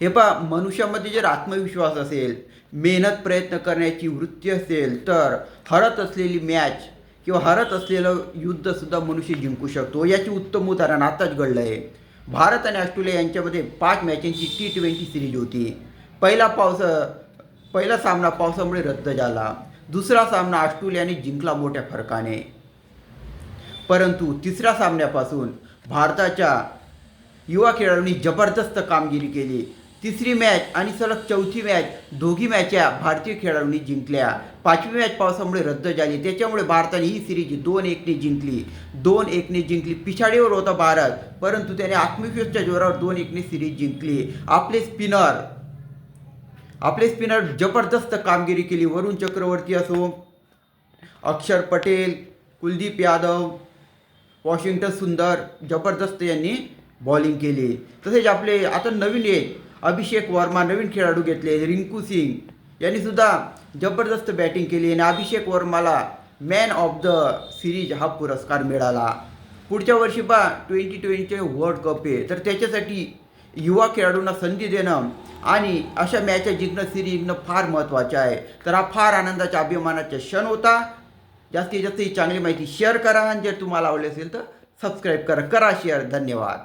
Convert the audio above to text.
हे पहा मनुष्यामध्ये जर आत्मविश्वास असेल मेहनत प्रयत्न करण्याची वृत्ती असेल तर हरत असलेली मॅच किंवा हरत असलेलं युद्धसुद्धा मनुष्य जिंकू शकतो. याची उत्तम उदाहरण आताच घडलं आहे. भारत आणि ऑस्ट्रेलिया यांच्यामध्ये पाच मॅचांची टी ट्वेंटी सिरीज होती. पहिला पावस पहिला सामना पावसामुळे रद्द झाला. दुसरा सामना ऑस्ट्रेलियाने जिंकला मोठ्या फरकाने. परंतु तिसऱ्या सामन्यापासून भारताच्या युवा खेळाडूंनी जबरदस्त कामगिरी केली. तिसरी मॅच आणि सलग चौथी मॅच दोघी मॅच्या भारतीय खेळाडूंनी जिंकल्या. पाचवी मॅच पावसामुळे रद्द झाली. त्याच्यामुळे भारताने ही सिरीज दोन एकने जिंकली. दोन एकने जिंकली. पिछाडीवर होता भारत परंतु त्याने आत्मविश्वासच्या जोरावर दोन एकने सिरीज जिंकली. आपले स्पिनर आपले स्पिनर जबरदस्त कामगिरी केली. वरुण चक्रवर्ती असो अक्षर पटेल कुलदीप यादव वॉशिंग्टन सुंदर जबरदस्त यांनी बॉलिंग केली. तसेच आपले आता नवीन एक अभिषेक वर्मा नवीन खेळाडू घेतले रिंकू सिंग. यांनी सुद्धा जबरदस्त बॅटिंग केली आणि अभिषेक वर्माला मॅन ऑफ द सिरीज हा पुरस्कार मिळाला. पुढच्या वर्षी बा ट्वेंटी ट्वेंटीचे वर्ल्ड कप आहे तर त्याच्यासाठी युवा खेळाडूंना संधी देणं आणि अशा मॅचा जिंकणं सिरीज जिंकणं फार महत्त्वाचं आहे. तर हा फार आनंदाचा अभिमानाचा क्षण होता. जास्तीत जास्त ही चांगली माहिती शेअर करा आणि जर तुम्हाला आवडली असेल तर सबस्क्राईब करा. करा शेअर धन्यवाद.